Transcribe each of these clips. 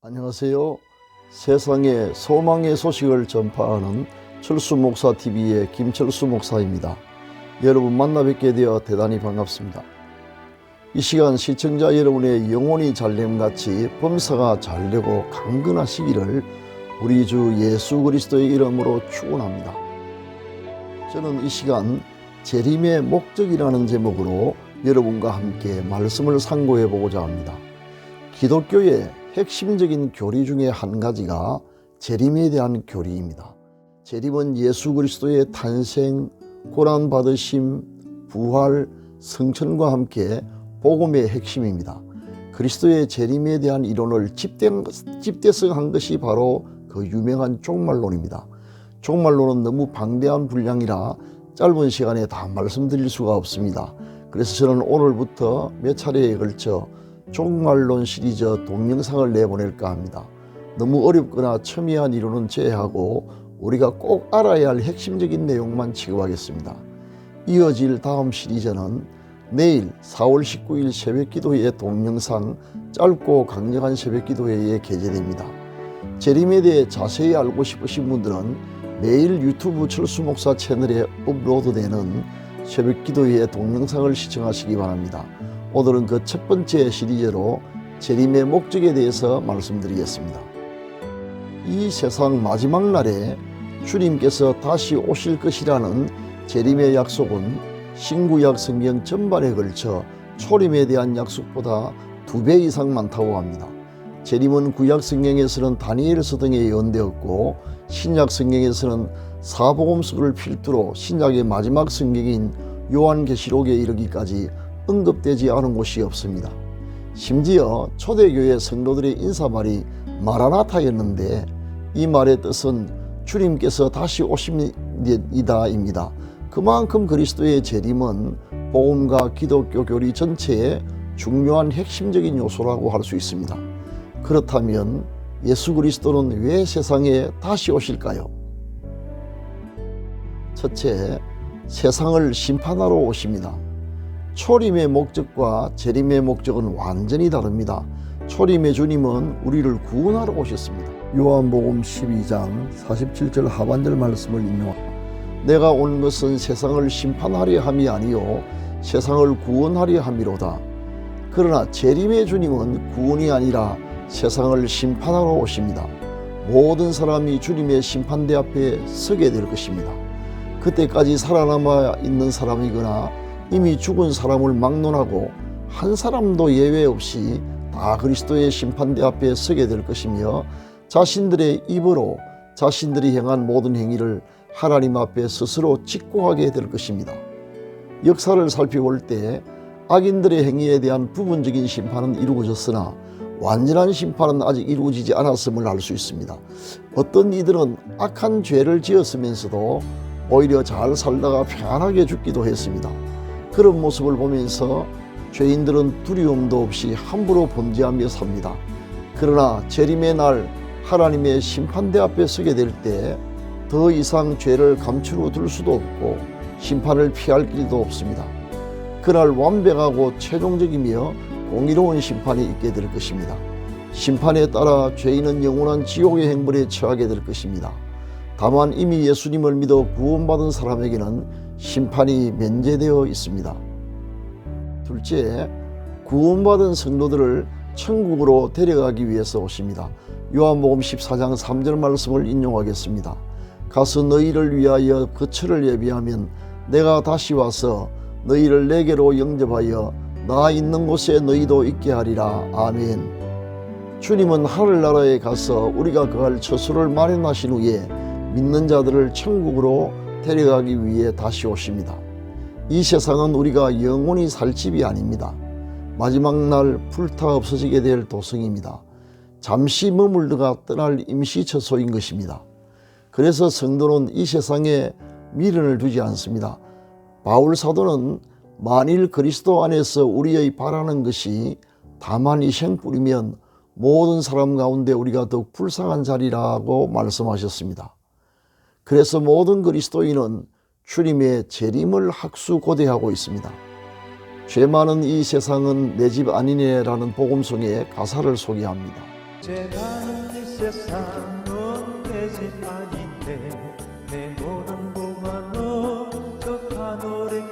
안녕하세요. 세상에 소망의 소식을 전파하는 철수 목사 TV의 김철수 목사입니다. 여러분 만나 뵙게 되어 대단히 반갑습니다. 이 시간 시청자 여러분의 영혼이 잘됨같이 범사가 잘되고 강건하시기를 우리 주 예수 그리스도의 이름으로 축원합니다. 저는 이 시간 재림의 목적이라는 제목으로 여러분과 함께 말씀을 상고해 보고자 합니다. 기독교의 핵심적인 교리 중에 한 가지가 재림에 대한 교리입니다. 재림은 예수 그리스도의 탄생, 고난 받으심, 부활, 성천과 함께 복음의 핵심입니다. 그리스도의 재림에 대한 이론을 집대, 집대성한 것이 바로 그 유명한 종말론입니다. 종말론은 너무 방대한 분량이라 짧은 시간에 다 말씀드릴 수가 없습니다. 그래서 저는 오늘부터 몇 차례에 걸쳐 종말론 시리즈 동영상을 내보낼까 합니다. 너무 어렵거나 첨예한 이론은 제외하고 우리가 꼭 알아야 할 핵심적인 내용만 취급하겠습니다. 이어질 다음 시리즈는 내일 4월 19일 새벽 기도회 동영상 짧고 강력한 새벽 기도회에 게재됩니다. 재림에 대해 자세히 알고 싶으신 분들은 매일 유튜브 철수 목사 채널에 업로드되는 새벽 기도회 동영상을 시청하시기 바랍니다. 오늘은 그 첫 번째 시리즈로 재림의 목적에 대해서 말씀드리겠습니다. 이 세상 마지막 날에 주님께서 다시 오실 것이라는 재림의 약속은 신구약 성경 전반에 걸쳐 초림에 대한 약속보다 두 배 이상 많다고 합니다. 재림은 구약 성경에서는 다니엘서 등에 예언되었고 신약 성경에서는 사복음서를 필두로 신약의 마지막 성경인 요한계시록에 이르기까지 언급되지 않은 곳이 없습니다. 심지어 초대교회 성도들의 인사말이 마라나타였는데 이 말의 뜻은 주님께서 다시 오십니다입니다. 그만큼 그리스도의 재림은 복음과 기독교 교리 전체의 중요한 핵심적인 요소라고 할 수 있습니다. 그렇다면 예수 그리스도는 왜 세상에 다시 오실까요? 첫째, 세상을 심판하러 오십니다. 초림의 목적과 재림의 목적은 완전히 다릅니다. 초림의 주님은 우리를 구원하러 오셨습니다. 요한복음 12장 47절 하반절 말씀을 인용합니다. 내가 온 것은 세상을 심판하려 함이 아니요 세상을 구원하려 함이로다. 그러나 재림의 주님은 구원이 아니라 세상을 심판하러 오십니다. 모든 사람이 주님의 심판대 앞에 서게 될 것입니다. 그때까지 살아남아 있는 사람이거나 이미 죽은 사람을 막론하고 한 사람도 예외 없이 다 그리스도의 심판대 앞에 서게 될 것이며 자신들의 입으로 자신들이 행한 모든 행위를 하나님 앞에 스스로 직고하게 될 것입니다. 역사를 살펴볼 때 악인들의 행위에 대한 부분적인 심판은 이루어졌으나 완전한 심판은 아직 이루어지지 않았음을 알 수 있습니다. 어떤 이들은 악한 죄를 지었으면서도 오히려 잘 살다가 편하게 죽기도 했습니다. 그런 모습을 보면서 죄인들은 두려움도 없이 함부로 범죄하며 삽니다. 그러나 재림의 날 하나님의 심판대 앞에 서게 될 때 더 이상 죄를 감추어 둘 수도 없고 심판을 피할 길도 없습니다. 그날 완벽하고 최종적이며 공의로운 심판이 있게 될 것입니다. 심판에 따라 죄인은 영원한 지옥의 행벌에 처하게 될 것입니다. 다만 이미 예수님을 믿어 구원받은 사람에게는 심판이 면제되어 있습니다. 둘째, 구원받은 성도들을 천국으로 데려가기 위해서 오십니다. 요한복음 14장 3절 말씀을 인용하겠습니다. 가서 너희를 위하여 거처를 예비하면 내가 다시 와서 너희를 내게로 영접하여 나 있는 곳에 너희도 있게 하리라. 아멘. 주님은 하늘나라에 가서 우리가 거할 처소를 마련하신 후에 믿는 자들을 천국으로 데려가기 위해 다시 오십니다. 이 세상은 우리가 영원히 살 집이 아닙니다. 마지막 날 불타 없어지게 될 도성입니다. 잠시 머물다가 떠날 임시 처소인 것입니다. 그래서 성도는 이 세상에 미련을 두지 않습니다. 바울 사도는 만일 그리스도 안에서 우리의 바라는 것이 다만 이 생뿐이면 모든 사람 가운데 우리가 더욱 불쌍한 자리라고 말씀하셨습니다. 그래서 모든 그리스도인은 주님의 재림을 학수고대하고 있습니다. 죄 많은 이 세상은 내 집 아니네라는 복음송의 가사를 소개합니다. 제가는 이 세상은 내 집 아닌데 내 노는 보아는 저 하늘에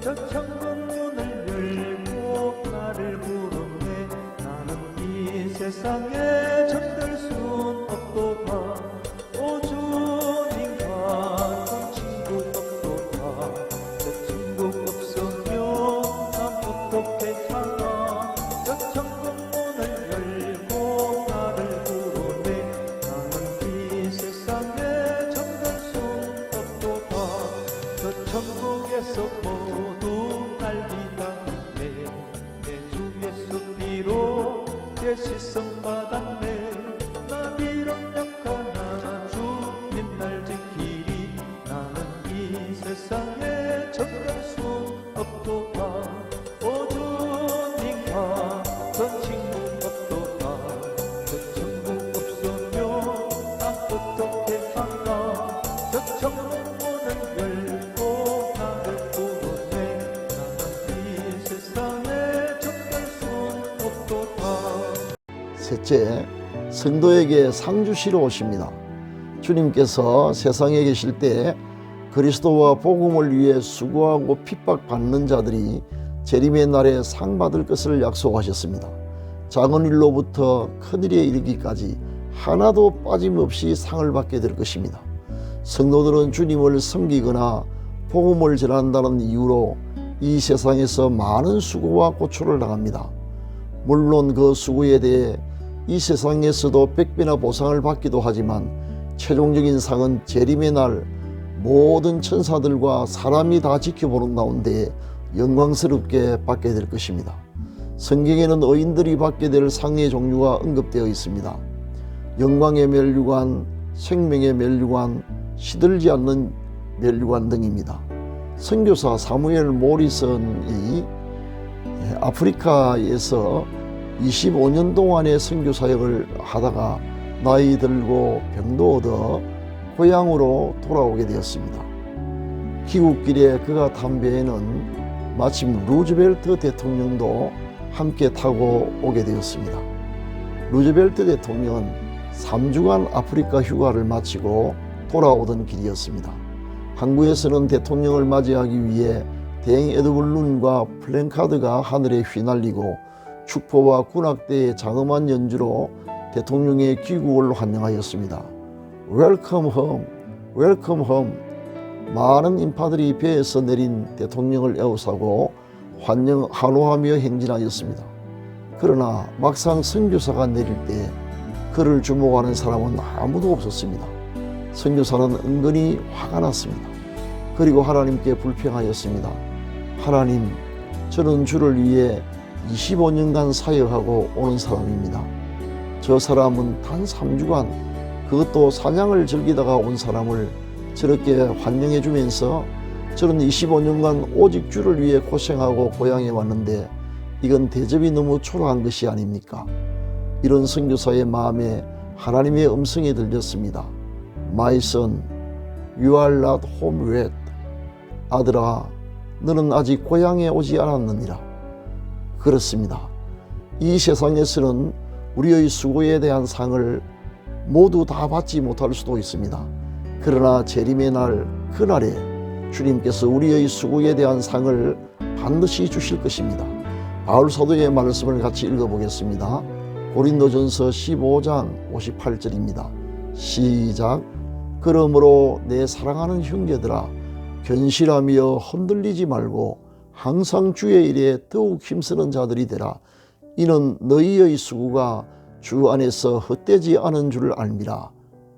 저 천국 문을 열고 나를 부르네 나는 이 세상에 잠들 순 저 천국에서 모두 날 기다리네 내 주 예수 피로 예시성 받았네 셋째, 성도에게 상 주시러 오십니다. 주님께서 세상에 계실 때 그리스도와 복음을 위해 수고하고 핍박받는 자들이 재림의 날에 상 받을 것을 약속하셨습니다. 작은 일로부터 큰 일에 이르기까지 하나도 빠짐없이 상을 받게 될 것입니다. 성도들은 주님을 섬기거나 복음을 전한다는 이유로 이 세상에서 많은 수고와 고초를 당합니다. 물론 그 수고에 대해 이 세상에서도 백배나 보상을 받기도 하지만 최종적인 상은 재림의 날 모든 천사들과 사람이 다 지켜보는 가운데 영광스럽게 받게 될 것입니다. 성경에는 의인들이 받게 될 상의 종류가 언급되어 있습니다. 영광의 멸류관, 생명의 멸류관, 시들지 않는 멸류관 등입니다. 선교사 사무엘 모리슨이 아프리카에서 25년 동안의 선교 사역을 하다가 나이 들고 병도 얻어 고향으로 돌아오게 되었습니다. 귀국길에 그가 탄 배에는 마침 루즈벨트 대통령도 함께 타고 오게 되었습니다. 루즈벨트 대통령은 3주간 아프리카 휴가를 마치고 돌아오던 길이었습니다. 항구에서는 대통령을 맞이하기 위해 대행 에드블룬과 플랜카드가 하늘에 휘날리고 축포와 군악대의 장엄한 연주로 대통령의 귀국을 환영하였습니다. 웰컴 홈, 웰컴 홈. 많은 인파들이 배에서 내린 대통령을 에워싸고 환영 환호하며 행진하였습니다. 그러나 막상 선교사가 내릴 때 그를 주목하는 사람은 아무도 없었습니다. 선교사는 은근히 화가 났습니다. 그리고 하나님께 불평하였습니다. 하나님, 저는 주를 위해 25년간 사역하고 오는 사람입니다. 저 사람은 단 3주간 그것도 사냥을 즐기다가 온 사람을 저렇게 환영해 주면서 저는 25년간 오직 주를 위해 고생하고 고향에 왔는데 이건 대접이 너무 초라한 것이 아닙니까? 이런 선교사의 마음에 하나님의 음성이 들렸습니다. My son, you are not home yet. 아들아, 너는 아직 고향에 오지 않았느니라. 그렇습니다. 이 세상에서는 우리의 수고에 대한 상을 모두 다 받지 못할 수도 있습니다. 그러나 재림의 날, 그날에 주님께서 우리의 수고에 대한 상을 반드시 주실 것입니다. 바울 사도의 말씀을 같이 읽어보겠습니다. 고린도전서 15장 58절입니다. 시작. 그러므로 내 사랑하는 형제들아 견실하며 흔들리지 말고 항상 주의 일에 더욱 힘쓰는 자들이 되라. 이는 너희의 수고가 주 안에서 헛되지 않은 줄 알미라.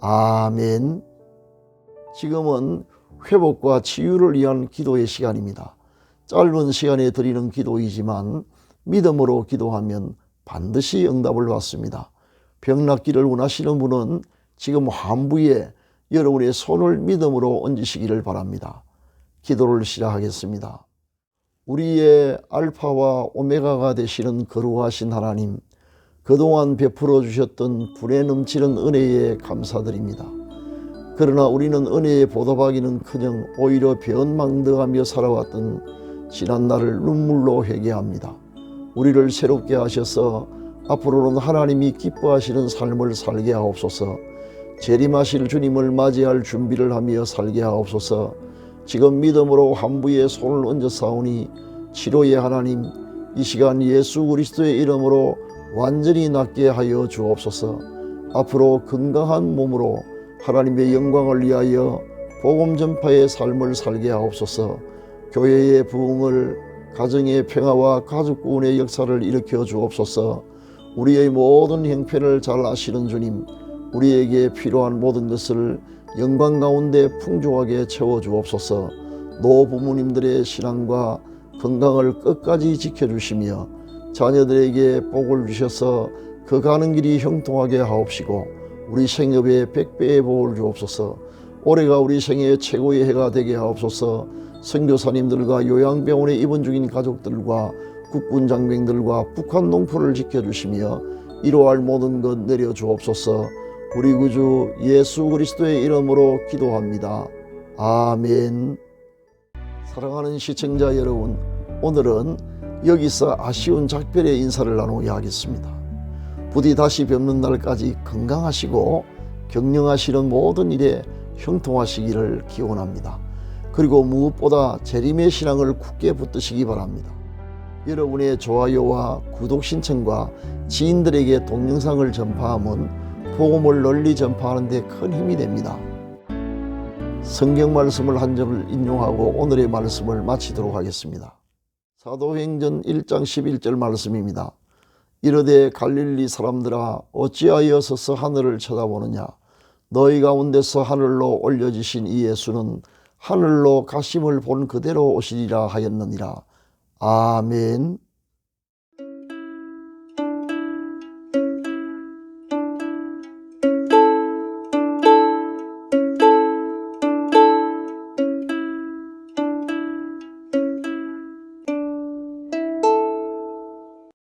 아멘. 지금은 회복과 치유를 위한 기도의 시간입니다. 짧은 시간에 드리는 기도이지만 믿음으로 기도하면 반드시 응답을 받습니다. 병 낫기를 원하시는 분은 지금 환부에 여러분의 손을 믿음으로 얹으시기를 바랍니다. 기도를 시작하겠습니다. 우리의 알파와 오메가가 되시는 거룩하신 하나님, 그동안 베풀어 주셨던 불에 넘치는 은혜에 감사드립니다. 그러나 우리는 은혜에 보답하기는 커녕 오히려 변망대하며 살아왔던 지난 날을 눈물로 회개합니다. 우리를 새롭게 하셔서 앞으로는 하나님이 기뻐하시는 삶을 살게 하옵소서. 재림하실 주님을 맞이할 준비를 하며 살게 하옵소서. 지금 믿음으로 한부에 손을 얹어 싸우니 치료의 하나님 이 시간 예수 그리스도의 이름으로 완전히 낫게 하여 주옵소서. 앞으로 건강한 몸으로 하나님의 영광을 위하여 복음 전파의 삶을 살게 하옵소서. 교회의 부흥을 가정의 평화와 가족 구원의 역사를 일으켜 주옵소서. 우리의 모든 형편을 잘 아시는 주님, 우리에게 필요한 모든 것을 영광 가운데 풍족하게 채워 주옵소서. 노 부모님들의 신앙과 건강을 끝까지 지켜주시며 자녀들에게 복을 주셔서 그 가는 길이 형통하게 하옵시고 우리 생업에 백배의 복을 주옵소서. 올해가 우리 생애 최고의 해가 되게 하옵소서. 선교사님들과 요양병원에 입원 중인 가족들과 국군 장병들과 북한 농포를 지켜주시며 이루할 모든 것 내려 주옵소서. 우리 구주 예수 그리스도의 이름으로 기도합니다. 아멘. 사랑하는 시청자 여러분, 오늘은 여기서 아쉬운 작별의 인사를 나누어야 하겠습니다. 부디 다시 뵙는 날까지 건강하시고 격령하시는 모든 일에 형통하시기를 기원합니다. 그리고 무엇보다 재림의 신앙을 굳게 붙드시기 바랍니다. 여러분의 좋아요와 구독 신청과 지인들에게 동영상을 전파하면 복음을 널리 전파하는 데 큰 힘이 됩니다. 성경 말씀을 한 점을 인용하고 오늘의 말씀을 마치도록 하겠습니다. 사도행전 1장 11절 말씀입니다. 이르되 갈릴리 사람들아 어찌하여 서서 하늘을 쳐다보느냐 너희 가운데서 하늘로 올려지신 이 예수는 하늘로 가심을 본 그대로 오시리라 하였느니라. 아멘.